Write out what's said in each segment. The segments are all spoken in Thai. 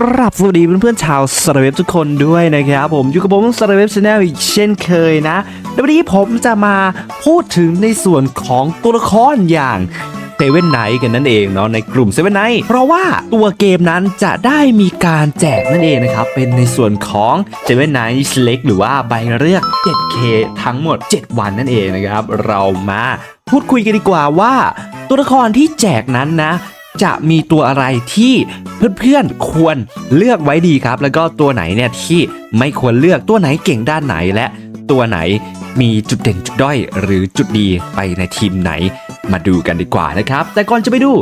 ปรับสวัสดีเพื่อนๆชาวสารเว็บทุกคนด้วยนะครับผมอยู่กับผมสารเว็บชาแนลอีกเช่นเคยนะววันนี้ผมจะมาพูดถึงในส่วนของตัวละครอย่างเซเว่นไนท์กันนั่นเองเนาะในกลุ่มเซเว่นไนท์เพราะว่าตัวเกมนั้นจะได้มีการแจกนั่นเองนะครับ เป็นในส่วนของเซเว่นไนท์เล็กหรือว่าใบเลือก 7K ทั้งหมด 7 วันนั่นเองนะครับ เรามาพูดคุยกันดีกว่าว่า ตัวละครที่แจกนั้นนะ จะมีตัวอะไรที่เพื่อนๆควรเลือกไว้ดีครับ แล้วก็ตัวไหนเนี่ยที่ไม่ควรเลือกตัวไหนเก่งด้านไหนและตัวไหนมีจุดเด่นจุดด้อย หรือจุดดีไปในทีมไหน มาดูกันดีกว่านะครับ แต่ก่อนจะไปดู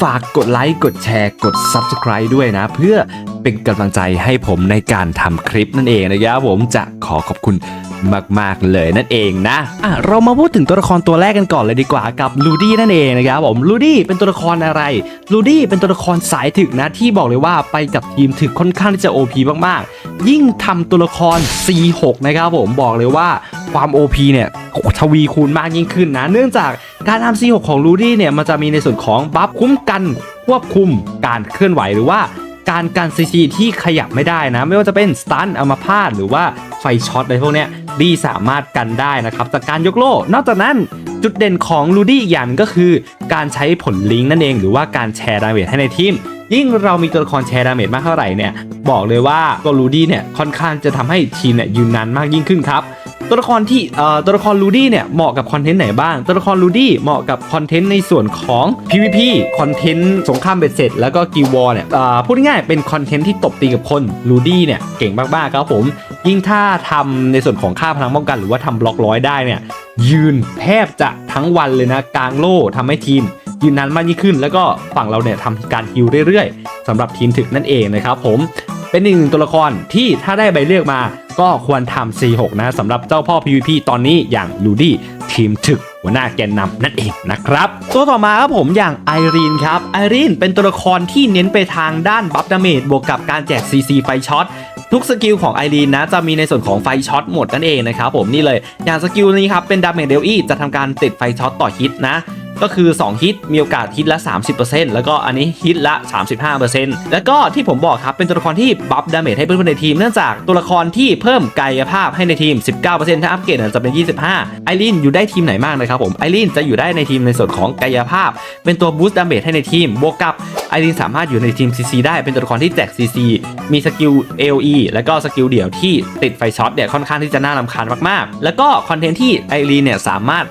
ฝากกดไลค์กดแชร์กด Subscribe ด้วยนะ เพื่อเป็นกำลังใจให้ผมในการทำคลิปนั่นเองนะครับผมจะขอขอบคุณ มากๆเลยนั่นเองนะอะเรามาพูดถึงตัวละครตัวแรกกันก่อนเลยดีกว่ากับลูดี้นั่นเองนะครับผมลูดี้เป็นตัวละครอะไรลูดี้เป็นตัวละครสายถึกนะที่บอกเลยว่าไปกับทีมถึกค่อนข้างที่จะ OP มากๆ ยิ่งทำตัวละคร C6 นะครับผมบอกเลยว่าความ OP เนี่ยทวีคูณมากยิ่งขึ้นนะ เนื่องจากการทำ C6 ของลูดี้เนี่ยมันจะมีในส่วนของบัฟคุ้มกันควบคุมการเคลื่อนไหวหรือว่าการกันซีซีที่ขยับไม่ได้นะ ไม่ว่าจะเป็นสตันอัมาพาตหรือว่า ฟช็อตอะไรพวกเนี้ยดีสามารถกันได้นะครับจากการยกโล่ นอกจากนั้นจุดเด่นของลูดี้อีกอย่างก็คือ การใช้ผลลิงก์นั่นเอง หรือว่าการแชร์ดาเมจให้ในทีมยิ่งเรามีตัวละครแชร์ดาเมจมากเท่าไหร่เนี่ยบอกเลยว่าตัวลูดี้เนี่ยค่อนข้างจะทำให้ทีมเนี่ยยืนนานมากยิ่งขึ้นครับตัวละครที่เอ่อตัวละครลูดี้เนี่ยเหมาะกับคอนเทนต์ไหนบ้าง ตัวละครลูดี้เหมาะกับคอนเทนต์ในส่วนของ PVP คอนเทนต์สงครามเบ็ดเสร็จแล้วก็กิววอร์เนี่ยเอ่อพูดง่ายเป็นคอนเทนต์ที่ตบตีกับคนลูดี้เนี่ยเก่งมากๆครับผม ยิ่งถ้าทำในส่วนของค่าพลังป้องกัน หรือว่าทำบล็อกร้อยได้เนี่ยยืนแทบจะทั้งวันเลยนะกลางโล่ทำให้ทีมยืนนานมากยิ่งขึ้น แล้วก็ฝั่งเราเนี่ยทำการฮิลเรื่อยๆสำหรับทีมถึกนั่นเองนะครับผม เป็นอีกหนึ่งตัวละครที่ถ้าได้ใบเลือกมาก็ควรทำ C6 นะสำหรับเจ้าพ่อ PVP ตอนนี้อย่างลูดี้ทีมถึกหัวหน้าแกนนำนั่นเองนะครับ ตัวต่อมาครับผมอย่างไอรีนครับไอรีนเป็นตัวละครที่เน้นไปทางด้านบัฟดาเมจบวกกับการแจก CC ไฟช็อตทุกสกิลของไอรีนนะจะมีในส่วนของไฟช็อตหมดนั่นเองนะครับผมนี่เลยอย่างสกิลนี้ครับเป็นดาเมจเดลอีจะทำการติดไฟช็อตต่อฮิตนะ ก็คือ 2 ฮิตมีโอกาสฮิตละ 30%แล้วก็อันนี้ฮิตละ 35%แล้วก็ที่ผมบอกครับเป็นตัวละครที่บัฟดาเมจให้เพื่อนๆในทีมเนื่องจากตัวละครที่เพิ่มกายภาพให้ในทีม 19%ถ้าอัปเกรดเนี่ยจะเป็น 25 ไอรีนอยู่ได้ทีมไหนมากนะครับผมไอรีนจะอยู่ได้ในทีมในส่วนของกายภาพ เป็นตัวบูสต์ดาเมจให้ในทีมบวกกับไอรีนสามารถอยู่ในทีม CC ได้เป็นตัวละครที่แจก CC มีสกิล AOE แล้วก็สกิลเดี่ยวที่ติดไฟช็อตเนี่ยค่อนข้างที่จะน่ารำคาญมากๆ แล้วก็คอนเทนต์ที่ไอรีนเนี่ยสามารถ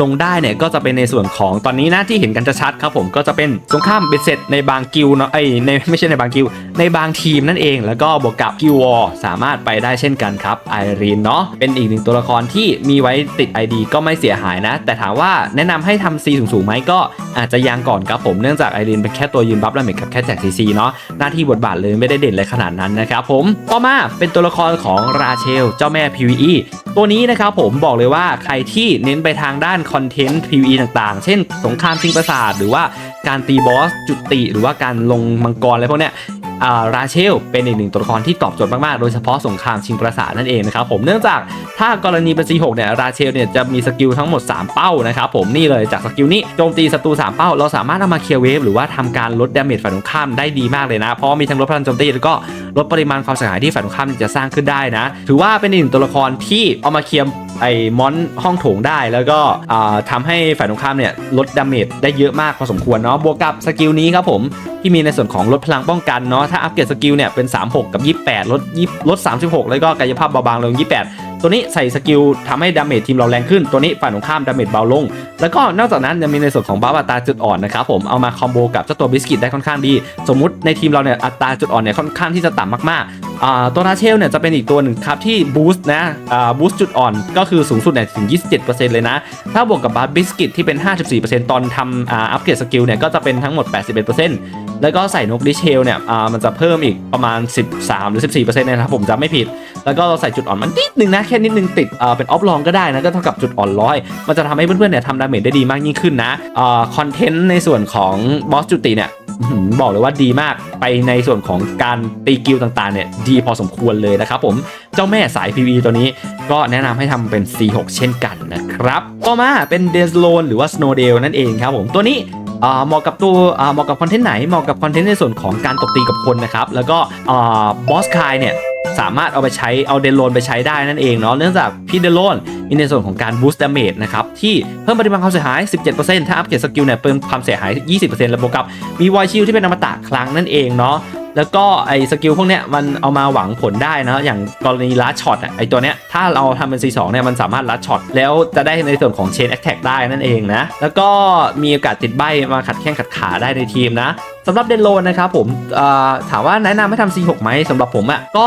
ลงได้เนี่ยก็จะเป็นในส่วนของตอนนี้นะที่เห็นกันจะชัดครับผมก็จะเป็นสงครามเบ็ดเสร็จในบางกิลเนาะไอในไม่ใช่ในบางกิลในบางทีมนั่นเอง แล้วก็บวกกับกิลวอร์สามารถไปได้เช่นกันครับไอรีนเนาะเป็นอีกหนึ่งตัวละครที่มีไว้ติด ID ก็ไม่เสียหายนะ แต่ถามว่าแนะนำให้ทำ C สูงๆไหมก็ อาจจะยังก่อนครับผมเนื่องจากไอรินเป็นแค่ตัวยืนบัฟและเมจกับแค่แจกซีซีเนาะหน้าที่บทบาทเลยไม่ได้เด่นเลยขนาดนั้นนะครับผมต่อมาเป็นตัวละครของราเชล เจ้าแม่ PVE ตัวนี้นะครับผมบอกเลยว่าใครที่เน้นไปทางด้านคอนเทนต์ PVE ต่างๆ เช่น สงครามชิงประสาทหรือว่าการตีบอสจุติหรือว่าการลงมังกรอะไรพวกเนี้ย ราเชล เป็นอีกหนึ่งตัวละครที่ตอบโจทย์มาก ๆ โดยเฉพาะสงครามชิงปราสาทนั่นเองนะครับผมเนื่องจากถ้ากรณีเป็น C6 เนี่ยราเชลเนี่ยจะมีสกิลทั้งหมด 3 เป้านะครับผมนี่เลยจากสกิลนี้โจมตีศัตรู3 เป้า เราสามารถเอามาเคลียร์เวฟหรือว่าทำการลดดาเมจฝ่ายตรงข้ามได้ดีมากเลยนะ เพราะมีทั้งลดพลังโจมตีแล้วก็ลดปริมาณความเสียหายที่ฝ่ายตรงข้ามจะสร้างขึ้นได้นะ ถือว่าเป็นอีกหนึ่งตัวละครที่เอามาเคลียร์ ไอ้มอนห้องโถงได้แล้วก็ทำทำให้ฝ่ายตรงข้ามเนี่ยลดดาเมจได้เยอะมากพอสมควรเนาะบวกกับสกิลนี้ครับผมที่มีในส่วนของลดพลังป้องกันเนาะถ้าอัปเกรดสกิลเนี่ยเป็น 36 กับ 28 ลด 20 ลด 36 แล้วก็กายภาพเบาบางลง 28 ตัวนี้ใส่สกิลทำให้ดาเมจทีมเราแรงขึ้น ตัวนี้ฝ่ายตรงข้ามดาเมจเบาลง แล้วก็นอกจากนั้นยังมีในส่วนของบัฟอัตราจุดอ่อนนะครับผมเอามาคอมโบกับเจ้าตัวบิสกิตได้ค่อนข้างดี สมมุติในทีมเราเนี่ยอัตราจุดอ่อนเนี่ยค่อนข้างที่จะต่ำมากๆตัวราเชลเนี่ยจะเป็นอีกตัวหนึ่งครับที่บูสต์นะบูสต์จุดอ่อนก็คือสูงสุดเนี่ยถึง 27%เลยนะ ถ้าบวกกับบัฟบิสกิตที่เป็น 54%ตอนทำอ่าอัปเกรดสกิลเนี่ยก็จะเป็นทั้งหมด 81%แล้วก็ใส่นกดิเชลเนี่ยอ่ามันจะเพิ่มอีกประมาณ 13 หรือ 14%นะครับผมจำไม่ผิด แล้วก็เราใส่จุดอ่อนมันนิดนึงนะแค่นิดนึงติดอ่าเป็นออฟลองก็ได้นะก็เท่ากับจุดอ่อนร้อยมันจะทำให้เพื่อนๆเนี่ยทำดาเมจได้ดีมากยิ่งขึ้นนะอ่าคอนเทนต์ในส่วนของบอสจุติเนี่ยบอกเลยว่าดีมากไปในส่วนของการตีกิลต่างๆเนี่ยดีพอสมควรเลยนะครับผมเจ้าแม่สาย PV ตัวนี้ก็แนะนำให้ทำเป็น C6 เช่นกันนะครับ ต่อมาเป็นเดสโลนหรือว่า Snowdale นั่นเองครับผมตัวนี้ เหมาะกับตัวเหมาะกับคอนเทนต์ไหนเหมาะกับคอนเทนต์ในส่วนของการตบตีกับคนนะครับแล้วก็บอสคายเนี่ยสามารถเอาไปใช้เอาเดโลนไปใช้ได้นั่นเองเนาะเนื่องจากพี่เดโลนมีในส่วนของการบูสต์ดาเมจนะครับที่เพิ่มปริมาณความเสียหาย 17%ถ้าอัพเกรดสกิลเนี่ยเพิ่มความเสียหาย 20%แล้วบวกกับมีวายชิลที่เป็นอมตะครั้งนั่นเองเนาะ แล้วก็ไอ้สกิลพวกเนี้ยมันเอามาหวังผลได้นะอย่างกรณีลัดช็อตอะไอ้ตัวเนี้ยถ้าเราทำเป็น C2 เนี่ยมันสามารถลัดช็อตแล้วจะได้ในส่วนของเชนแอคแท็กได้นั่นเองนะ แล้วก็มีโอกาสติดใบมาขัดแข้งขัดขาได้ในทีมนะ สำหรับเดนโลนะครับผมถามว่าแนะนำให้ทำ C6 ไหมสำหรับผมอะก็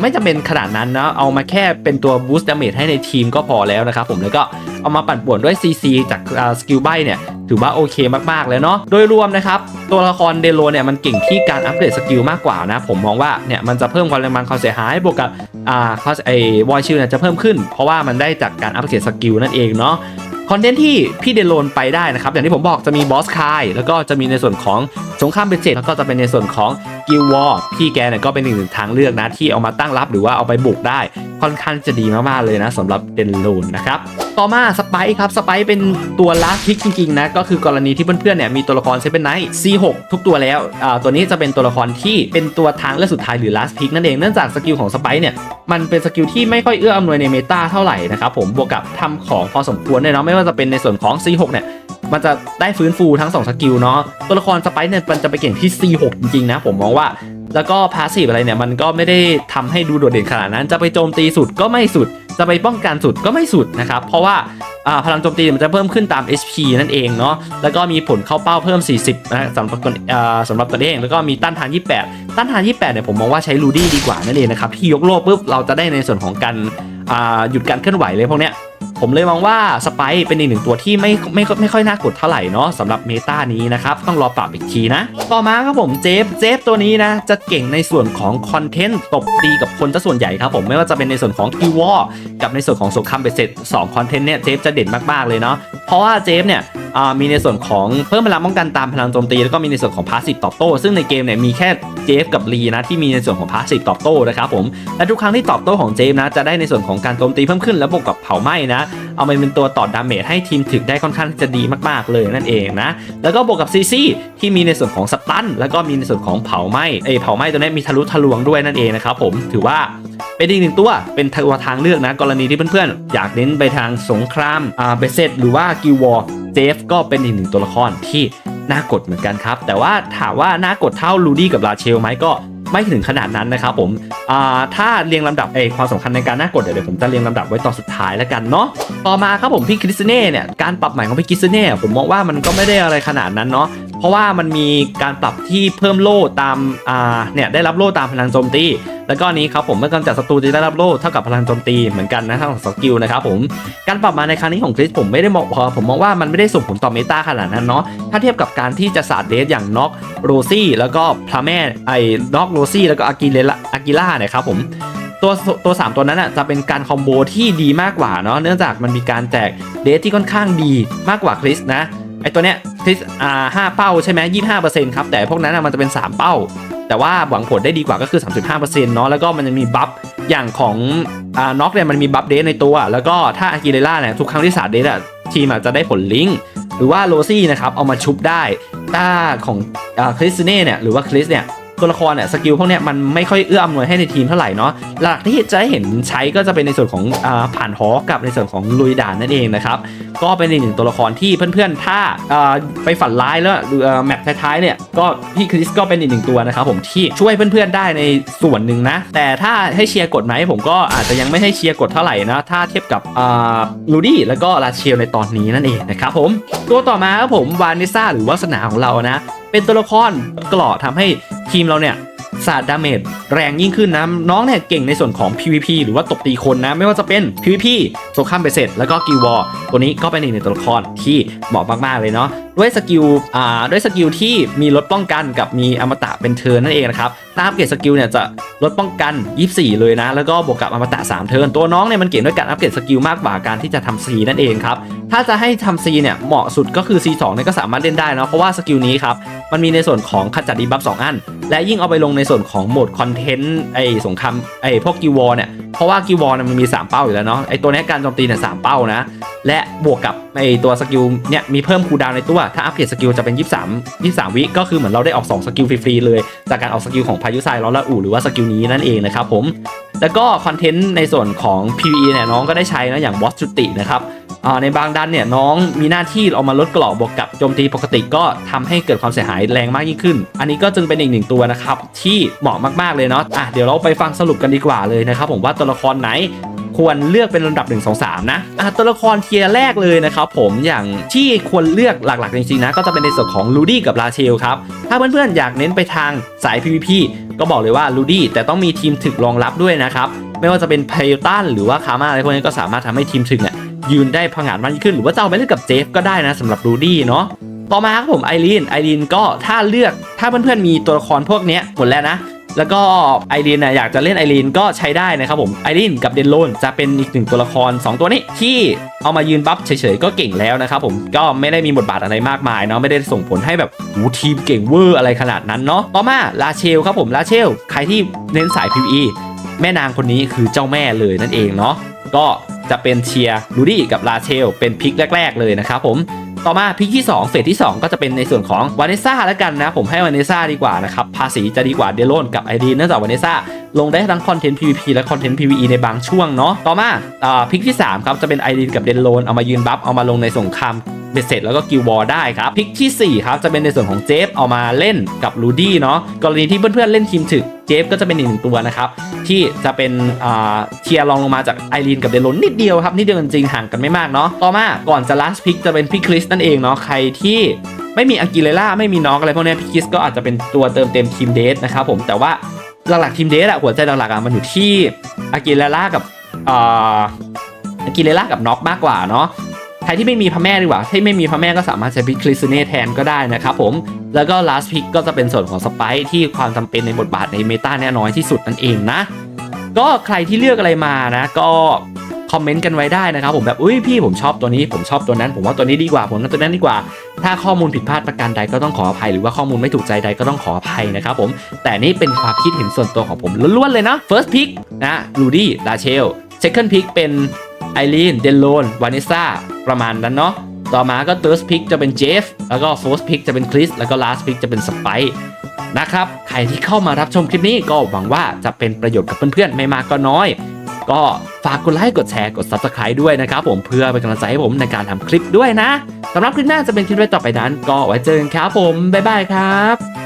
ไม่จำเป็นขนาดนั้นนะเอามาแค่เป็นตัวบูสต์ดาเมจให้ในทีมก็พอแล้วนะครับผมแล้วก็เอามาปั่นป่วนด้วย CC จากสกิลใบเนี่ยถือว่าโอเคมากๆเลยเนาะ โดยรวมนะครับ ตัวละครเดโลเนี่ยมันเก่งที่การอัปเกรดสกิลมากกว่านะ ผมมองว่าเนี่ยมันจะเพิ่มความแรงมันความเสียหายบวกกับอ่าคอสไอวอยชิลเนี่ยจะเพิ่มขึ้น เพราะว่ามันได้จากการอัปเกรดสกิลนั่นเองเนาะ คอนเทนต์ที่พี่เดโลนไปได้นะครับ อย่างที่ผมบอกจะมีบอสคายแล้วก็จะมีในส่วนของสงครามเบเจ็ตแล้วก็จะเป็นในส่วนของกิลวอร์พี่แกเนี่ยก็เป็นอีกหนึ่งทางเลือกนะที่เอามาตั้งรับหรือว่าเอาไปบุกได้ค่อนข้างจะดีมากๆเลยนะสำหรับเดนโลนนะครับ ต่อมาสไปครับสไปเป็นตัวลาสพิกจริงๆนะก็คือกรณีที่เพื่อนๆเนี่ยมีตัวละครเซเ n นไนท์ C6 ทุกตัวแล้วอ่าตัวนี้จะเป็นตัวละครที่เป็นตัวทางเลือกสุดท้ายหรือลาสพิกนั่นเองเนื่องจากสกิลของสไปเนี่ยมันเป็นสกิลที่ไม่ค่อยเอื้ออำนวยในเมตาเท่าไหร่นะครับผมบวกกับทำของพอสมควรเลยเนาะไม่ว่าจะเป็นในส่วนของ C6 เนี่ยมันจะได้ฟื้นฟูทั้ง2สกิลเนาะตัวละครสไปเนี่ยมันจะไปเก่งที่ C6 จริงๆนะผมมองว่าแล้วก็พาสซีฟอะไรเนี่ยมันก็ไม่ได้ทำให้ดูโดดเด่นขนาดนั้น จะไปโจมตีสุดก็ไม่สุดจะไปป้องกันสุดก็ไม่สุดนะครับ เพราะว่าพลังโจมตีมันจะเพิ่มขึ้นตาม HP นั่นเองเนาะแล้วก็มีผลเข้าเป้าเพิ่ม 40นะสำหรับตัวอ่าสำหรับตัวเองแล้วก็มีต้านทาน 28 ต้านทาน 28เนี่ยผมมองว่าใช้ลูดี้ดีกว่านั่นเองนะครับที่ยกโล่ปุ๊บเราจะได้ในส่วนของการหยุดการเคลื่อนไหวเลยพวกเนี้ย ผมเลยมองว่าสไปเป็นอีกหนึ่งตัวที่ไม่ไม่ไม่ค่อยน่ากดเท่าไหร่เนาะสำหรับเมตานี้นะครับ ต้องรอปรับอีกทีนะ ต่อมาครับผมเจฟเจฟตัวนี้นะ จะเก่งในส่วนของคอนเทนต์ตบตีกับคนซะส่วนใหญ่ครับผมไม่ว่าจะเป็นในส่วนของกิวอกับในส่วนของสงครามเบสเซ็ตสองคอนเทนต์เนี่ยเจฟจะเด่นมากๆเลยเนาะเพราะว่าเจฟเนี่ย มีในส่วนของเพิ่มพลังป้องกันตามพลังโจมตี แล้วก็มีในส่วนของพาสซีฟตอบโต้ซึ่งในเกมเนี่ยมีแค่เจฟกับลีนะที่มีในส่วนของพาสซีฟตอบโต้นะครับผมและทุกครั้งที่ตอบโต้ของเจฟนะจะได้ในส่วนของการโจมตีเพิ่มขึ้นแล้วบวกกับเผาไหม้นะ เอามันเป็นตัวต่อดาเมจให้ทีมถึกได้ค่อนข้างจะดีมากๆเลยนั่นเองนะแล้วก็บวกกับซีซีที่มีในส่วนของสตันแล้วก็มีในส่วนของเผาไหม้เอเผาไหม้ตัวนี้มีทะลุทะลวงด้วยนั่นเองนะครับผมถือว่าเป็นอีกหนึ่งตัวเป็นตัวทางเลือกนะกรณีที่เพื่อนๆอยากเน้นไปทางสงครามอ่าเบสเซตหรือว่ากิววอร์ เจฟก็เป็นอีกหนึ่งตัวละครที่น่ากดเหมือนกันครับ แต่ว่าถามว่าน่ากดเท่าลูดี้กับลาเชลไหมก็ไม่ถึงขนาดนั้นนะครับผมถ้าเรียงลำดับเอความสำคัญในการน่ากดเดี๋ยวผมจะเรียงลำดับไว้ตอนสุดท้ายแล้วกันเนาะ ต่อมาครับผมพี่คริสเน่เนี่ยการปรับใหม่ของพี่คริสเน่ผมมองว่ามันก็ไม่ได้อะไรขนาดนั้นเนาะ เพราะว่ามันมีการปรับที่เพิ่มโล่ตามอ่าเนี่ยได้รับโล่ตามพลังโจมตี แล้วก็นี้ครับผมเมื่อกำจัดศัตรูจะได้รับโล่เท่ากับพลังโจมตีเหมือนกันนะทั้งสองสกิลนะครับผมการปรับมาในครั้งนี้ของคริสผมไม่ได้มองพอผมมองว่ามันไม่ได้ส่งผลต่อเมตาขนาดนั้นเนาะถ้าเทียบกับการที่จะสาดเดสอย่างน็อกโรซี่แล้วก็พระแม่ไอ้น็อกโรซี่แล้วก็อากิเลอากิล่าเนี่ยครับผมตัวตัว3ตัวนั้นอะจะเป็นการคอมโบที่ดีมากกว่าเนาะเนื่องจากมันมีการแจกเดทที่ค่อนข้างดีมากกว่าคริสนะไอตัวเนี้ย คริสอ่าห้าเป้าใช่ไหมยี่ห้าเปอร์เซ็นต์ครับ แต่พวกนั้นมันจะเป็น 3 เป้า แต่ว่าหวังผลได้ดีกว่าก็คือ 35%เซ็นต์เนาะแล้วก็มันจะมีบัฟอย่างของอ่าน็อกเนี่ยมันมีบัฟเดสในตัว แล้วก็ถ้าอากิเลล่าเนี่ยทุกครั้งที่สาดเดสอะทีมอาจจะได้ผลลิงก์หรือว่าโรซี่นะครับเอามาชุบได้ถ้าของอคริสเน่เนี่ยหรือว่าคริสเนี่ย ตัวละครเนี่ยสกิลพวกเนี้ยมันไม่ค่อยเอื้ออำนวยให้ในทีมเท่าไหร่เนาะหลักที่จะให้เห็นใช้ก็จะเป็นในส่วนของอผ่านฮอกับในส่วนของลุยด่านนั่นเองนะครับก็เป็นอีกหนึ่งตัวละครที่เพื่อนๆ ถ้าอ่าไปฝันร้ายแล้วแมปท้ายๆเนี่ยก็พี่คริสก็เป็นอีกหนึ่งตัวนะครับผมที่ช่วยเพื่อนๆได้ในส่วนหนึ่งนะ แต่ถ้าให้เชียร์กดไหมผมก็อาจจะยังไม่ให้เชียร์กดเท่าไหร่นะ ถ้าเทียบกับลูดี้แล้วก็ลาเชลในตอนนี้นั่นเองนะครับผมตัวต่อมาครับผมวานิซ่าหรือวาสนาของเรานะเป็นตัวละครเกราะทำให้ ทีมเราเนี่ย สาดดาเมจแรงยิ่งขึ้นนะน้องเนี่ยเก่งในส่วนของ PVP หรือว่าตบตีคนนะ ไม่ว่าจะเป็น PVP สงครามเสเซ็ตแล้วก็กิวอร์ตัวนี้ก็เป็นอีกหนึ่งตัวละครที่เหมาะมาก ๆ เลยเนาะด้วยสกิลอ่าด้วยสกิลที่มีลดป้องกันกับมีอมตะเป็นเทิร์นนั่นเองนะครับถ้าอัปเกรดสกิลเนี่ยจะลดป้องกัน 24 เลยนะ แล้วก็บวกกับอมตะ3เทิร์นตัวน้องเนี่ยมันเก่งด้วยการอัปเกรดสกิลมากกว่าการที่จะทำ C นั่นเองครับถ้าจะให้ทำ C เนี่ยเหมาะสุดก็คือ C2 เนี่ยก็สามารถเล่นได้เนาะเพราะว่าสกิลนี้ครับมันมีในส่วนของขจัดดีบัฟสองอัน และยิ่งเอาไปลงในในส่วนของโหมดคอนเทนต์ไอสงครามไอพวกกิวอเนี่ยเพราะว่ากิวอร์เนี่ยมันมี 3 เป้าอยู่แล้วเนาะไอตัวนี้การโจมตีเนี่ยสามเป้านะ และบวกกับไอตัวสกิลเนี่ยมีเพิ่มคูลดาวในตัว ถ้าอัปเกรดสกิลจะเป็น 23 23 วิก็คือเหมือนเราได้ออก 2 สกิลฟรีๆเลย จากการออกสกิลของพายุทรายร้อนละอูหรือว่าสกิลนี้นั่นเองนะครับผม แล้วก็คอนเทนต์ในส่วนของ PVE เนี่ยน้องก็ได้ใช้นะอย่างบอสจุตินะครับอ่าในบางด้านเนี่ยน้องมีหน้าที่เอามาลดกรอบบวกกับโจมตีปกติก็ทำให้เกิดความเสียหายแรงมากยิ่งขึ้น อันนี้ก็จึงเป็นอีกหนึ่งตัวนะครับที่เหมาะมากๆเลยเนาะอะเดี๋ยวเราไปฟังสรุปกันดีกว่าเลยนะครับผมว่าตัวละครไหน ควรเลือกเป็นลำดับ 1 2 3 นะอะตัวละครเทียร์แรกเลยนะครับผมอย่างที่ควรเลือกหลักๆจริงๆนะ ก็จะเป็นในส่วนของลูดี้กับลาเชลครับ ถ้าเพื่อนๆอยากเน้นไปทางสาย PVP ก็บอกเลยว่าลูดี้แต่ต้องมีทีมถึกรองรับด้วยนะครับ ไม่ว่าจะเป็นเพลตันหรือว่าคามาอะไรพวกนี้ก็สามารถทำให้ทีมถึกเนี่ยยืนได้ผงาดมากขึ้น หรือว่าจะเอาไปเล่นกับเจฟก็ได้นะสำหรับลูดี้เนาะต่อมาครับผมไอรีนไอรีนก็ถ้าเลือกถ้าเพื่อนๆมีตัวละครพวกนี้หมดแล้วนะ แล้วก็ไอรีนนะอยากจะเล่นไอรีนก็ใช้ได้นะครับผมไอรีนกับเดนโลนจะเป็นอีกหนึ่งตัวละคร 2 ตัวนี้ที่เอามายืนบัฟเฉยๆก็เก่งแล้วนะครับผมก็ไม่ได้มีบทบาทอะไรมากมายเนาะไม่ได้ส่งผลให้แบบหูทีมเก่งเวอร์อะไรขนาดนั้นเนาะต่อมาลาเชลครับผมลาเชลใครที่เน้นสาย PVE แม่นางคนนี้คือเจ้าแม่เลยนั่นเองเนาะก็จะเป็นเชียร์ลูดี้กับลาเชลเป็นพิกแรก ๆ เลยนะครับผม ต่อมาพิกที่ 2 เฟสที่ 2 ก็จะเป็นในส่วนของวานิซ่าแล้วกันนะ ผมให้วานิซ่าดีกว่านะครับ ภาษีจะดีกว่าเดโลนกับไอรีนเนื่องจากวานิซ่าลงได้ทั้งคอนเทนต์ PVP และคอนเทนต์ PVE ในบางช่วงเนาะต่อมาอ่าพิกที่3ครับจะเป็นไอดีนกับเดโลนเอามายืนบัฟเอามาลงในสงคราม เบ็ดเสร็จแล้วก็กิลวอร์ได้ครับพิกทีสี่ 4 ครับ จะเป็นในส่วนของเจฟเอามาเล่นกับลูดี้เนาะกรณีที่เพื่อนๆเล่นทีมถึกเจฟก็จะเป็นอีกหนึ่งตัวนะครับ ที่จะเป็นเทียร์รองลงมาจากไอรีนกับเดลนนิดเดียวครับนิดเดียวจริงห่างกันไม่มากเนาะต่อมาก่อนจะ last pick จะเป็นพี่คริสนั่นเองเนาะใครที่ไม่มีอังกิเลล่าไม่มีน้องอะไรพวกนี้พี่คริสก็อาจจะเป็นตัวเติมเต็มทีมเดทนะครับผมแต่ว่าหลักๆทีมเดทอะหัวใจหลักๆอะมันอยู่ที่อังกิเลล่ากับอังกิเลล่ากับน็อกมากกว่าเนาะ ใครที่ไม่มีพระแม่ดีกว่าที่ไม่มีพระแม่ก็สามารถใช้พิกคริสเน่แทนก็ได้นะครับผม แล้วก็ last pick ก็จะเป็นส่วนของสไปซ์ที่ความจำเป็นในบทบาทในเมตาเนี่ยน้อยที่สุดนั่นเองนะ ก็ใครที่เลือกอะไรมานะก็คอมเมนต์กันไว้ได้นะครับผมแบบอุ้ยพี่ผมชอบตัวนี้ผมชอบตัวนั้น ผมว่าตัวนี้ดีกว่าผมว่าตัวนั้นดีกว่า ถ้าข้อมูลผิดพลาดประการใดก็ต้องขออภัย หรือว่าข้อมูลไม่ถูกใจใดก็ต้องขออภัยนะครับผมแต่นี่เป็นความคิดเห็นส่วนตัวของผมล้วนๆเลยนะ first pick นะลูดี้ลาเชล second pick เป็นไอรีนเดนโลนวานิซ่า ประมาณนั้นเนาะต่อมาก็ third pick จะเป็นเจฟแล้วก็ fourth pick จะเป็นคริสแล้วก็ last pick จะเป็นสไปนะครับ ใครที่เข้ามารับชมคลิปนี้ก็หวังว่าจะเป็นประโยชน์กับเพื่อนๆ ไม่มากก็น้อย ก็ฝากกดไลค์กดแชร์กด subscribe ด้วยนะครับผมเพื่อเป็นกำลังใจให้ผมในการทำคลิปด้วยนะสำหรับคลิปหน้าจะเป็นคลิปไว้ต่อไปนั้น ก็ไว้เจอกันครับผมบ๊ายบายครับ